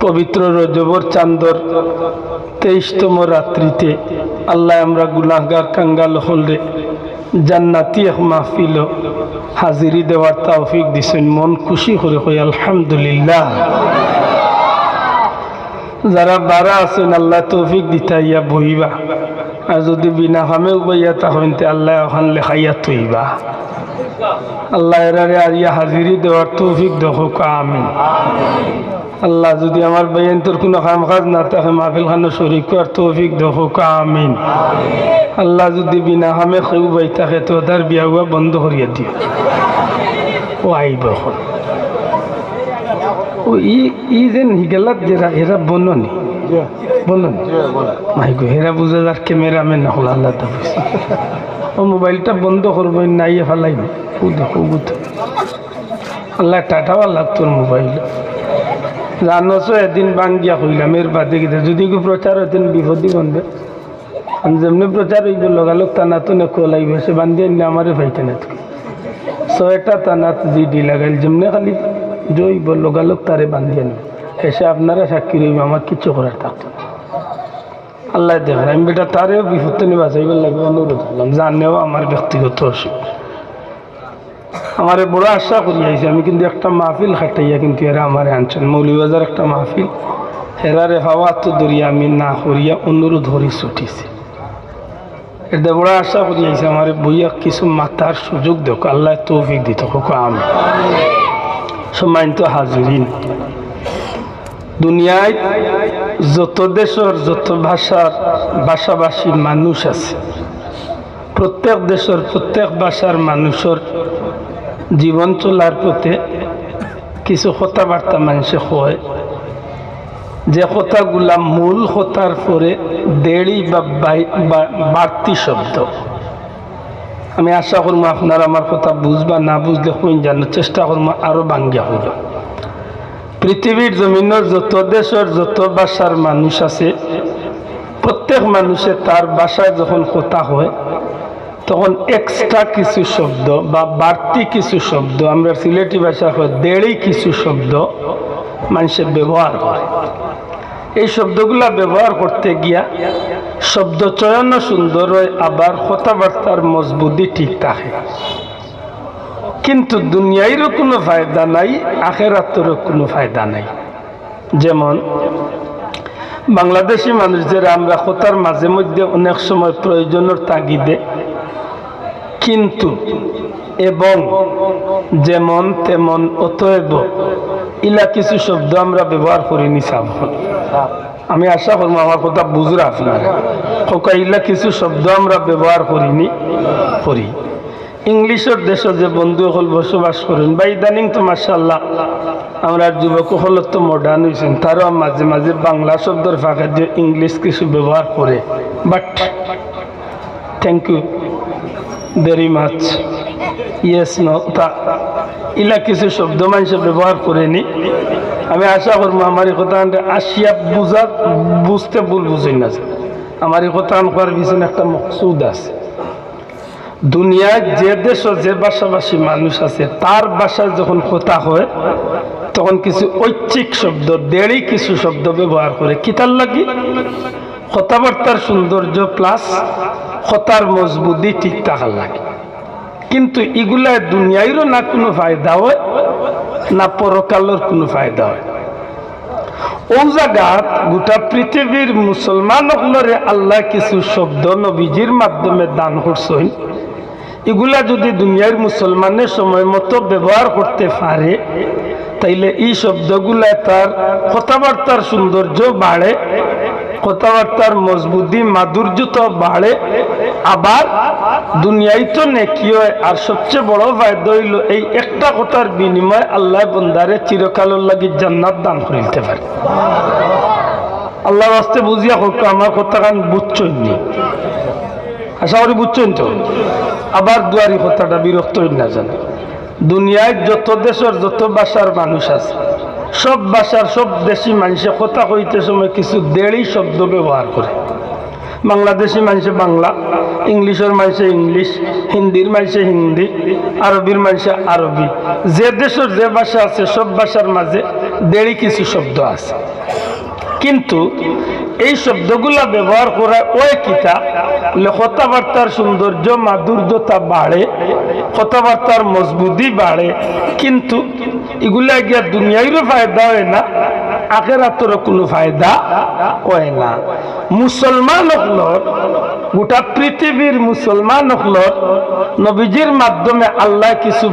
পবিত্র রজবর চান্দর তেইশতম রাত্রিতে আল্লাহ আমরা গুনাহগার কাঙ্গাল হলরে জান্নাতি মাহফিল হাজিরি দেওয়ার তৌফিক দিছেন। মন খুশি করে কই, আলহামদুলিল্লাহ। যারা বারা আছেন, আল্লাহ তৌফিক দিতা ইয়া বহিবা। আর যদি বিনা হামে উবাইয়া তাহলে আল্লাহ ওখান লেখাইয়া তৈবা আল্লাহ এরারে আর ইয়া হাজিরি দেওয়ার তৌফিক দেখো আমি আল্লাহ যদি আমার বেয়েন্তর কোনো কাম কাজ না থাকে মাহফিল খানো শরিক করার তৌফিক দেখো আমিন। আল্লাহ যদি বিনা হামে খেউ বাই থাকে তো তার বিয়া হুয়া বন্ধ করিয়া দিও। ও আইব এখন। ও ই ই যেন হিগেলাত যেরা এরা বননি। বননি? মাই গো হেরা বুঝা যার ক্যামেরাম্যান হল আল্লাহ ও মোবাইলটা বন্ধ করব নাইয়ে ফেলাইব। ও দেখো আল্লাহ টাটাও আল্লাহ তোর মোবাইল। জানোছো, এদিন বাঙ্গিয়া হইলাম, এর বাদে গেছে যদি কেউ প্রচার হতেন বিপদই বন্ধে আমি যেমনি প্রচার হইব লগালগ টানা তো নেকো লাগবে সে বান্ধি আনলে আমারে ভাইতে না ছয়টা টানাত জি ডি লাগাইল, যেমনি খালি জৈব লগালগ তারে বান্ধি আনবে এসে আপনারা সাক্ষী রইব আমার কিচ্ছু করার থাকতো। আল্লাহ দেখেন আমি বেটা তারেও বিপত্তি নিয়ে বাঁচাইবার লাগবে অনুরোধ করলাম। জানেও আমার ব্যক্তিগত অসুবিধা আমারে বড় আশা করি আইছি। আমি কিন্তু একটা মাহফিল খাটাইয়া কিন্তু এরা আমারে আনছেন। মৌলিবাজার একটা মাহফিল। হেরারে হওয়া তো দরিয়া আমি না করিয়া অনুরোধ হরি ছুটিছি। এটা বড় আশা করি আইছি, আমার বইয়া কিছু মাতার সুযোগ দেখো আল্লাহ তৌফিক দিত হোক। আমি সম্মানিত হাজরিন, দুনিয়ায় যত দেশের, যত ভাষার ভাষাভাষী মানুষ আছে, প্রত্যেক দেশের, প্রত্যেক ভাষার মানুষের জীবন চলার পথে কিছু কথাবার্তা মানুষে হয় যে কথাগুলা মূল কথার পরে দেড়ি বা বাড়তি শব্দ। আমি আশা করব আপনারা আমার কথা বুঝবা না বুঝলে হইন জানার চেষ্টা করব আরও বাঙ্গিয়া হইল পৃথিবীর জমিনের যত দেশের যত ভাষার মানুষ আছে প্রত্যেক মানুষের তার ভাষায় যখন কথা হয় তখন এক্সট্রা কিছু শব্দ বা বাড়তি কিছু শব্দ, আমরা সিলেটি ভাষা হয় দেড়ি কিছু শব্দ মানুষের ব্যবহার করে। এই শব্দগুলা ব্যবহার করতে গিয়া শব্দ চয়নও সুন্দর হয়, আবার কথাবার্তার মজবুতি ঠিক থাকে। কিন্তু দুনিয়াইরও কোনো ফায়দা নাই, আখেরাতেরও কোনো ফায়দা নাই। যেমন, বাংলাদেশি মানুষদের আমরা কথার মাঝে মধ্যে অনেক সময় প্রয়োজনের তাগিদে কিন্তু এবং যেমন তেমন অতএব ইলা কিছু শব্দ আমরা ব্যবহার করিনি সাবন আমি আশা করব আমার কথা বুঝরা আপনারা। কোকা ইলা কিছু শব্দ আমরা ব্যবহার করিনি করি। ইংলিশের দেশে যে বন্ধু হল বসবাস করেন, বা ইদানিং তো মার্শাল্লাহ আমরা যুবক হল তো মডার্ন হয়েছেন তারাও মাঝে মাঝে বাংলা শব্দের ফাঁকে যে ইংলিশ কিছু ব্যবহার করে। But thank you very much. Yes ন তা ইলা কিছু শব্দ মানুষ ব্যবহার করেনি। আমি আশা করব আমার এই কথা আসিয়া বুঝা বুঝতে ভুল বুঝি না। আমার এই কথা আনকার পিছনে একটা মকসুদ আছে। দুনিয়ায় যে দেশ যে ভাষাভাষী মানুষ আছে, তার ভাষায় যখন কথা হয়, তখন কিছু ঐচ্ছিক শব্দ দেড়ি কিছু শব্দ ব্যবহার করে। কিতার লাগি? কথাবার্তার সৌন্দর্য প্লাস কথার মজবুতি ঠিক থাকার লাগে। কিন্তু এগুলা দুনিয়াইরও না কোনো ফায়দা হয়, না পরকালের কোনো ফায়দা হয়। ও জায়গাত গোটা পৃথিবীর মুসলমান সকলরে আল্লাহ কিছু শব্দ নবীজির মাধ্যমে দান করছেন। এগুলা যদি দুনিয়ার মুসলমানের সময় মতো ব্যবহার করতে পারে তাইলে এই শব্দগুলা তার কথাবার্তার সৌন্দর্য বাড়ে, কথাবার্তার মজবুতি, মাধুর্যতা বাড়ে। আবার দুনিয়ায় তো নেকি আর সবচেয়ে বড় ফায়দা হইল এই একটা কথার বিনিময়ে আল্লাহ বন্দারে চিরকালের লাগি জান্নাত দান করিতে পারে। আল্লাহ রাস্তে বুঝিয়া হোক আমার কথা কান বুঝছই নি। আশা করি বুঝছেন তো? আবার দুয়ারি কথাটা বিরক্ত না জানে। দুনিয়ায় যত দেশের যত ভাষার মানুষ আছে, সব ভাষার সব দেশি মানুষে কথা কইতে সময় কিছু দেড়ি শব্দ ব্যবহার করে। বাংলাদেশি মানুষে বাংলা, ইংলিশের মানুষে ইংলিশ, হিন্দির মানুষে হিন্দি, আরবির মানুষে আরবি। যে দেশের যে ভাষা আছে, সব ভাষার মাঝে দেড়ি কিছু শব্দ আছে। কিন্তু এই শব্দগুলা ব্যবহার করা ওই কিতা কথাবার্তার সৌন্দর্য, মাধুর্যতা বাড়ে, কথাবার্তার মজবুতি বাড়ে। কিন্তু এগুলা গিয়া দুনিয়ারও ফায়দা হয় না আখেরাতর কোনো ফায়দা হয় না। মুসলমান হকলর গোটা পৃথিবীর মুসলমান হকলর নবীজির মাধ্যমে আল্লাহ কিছু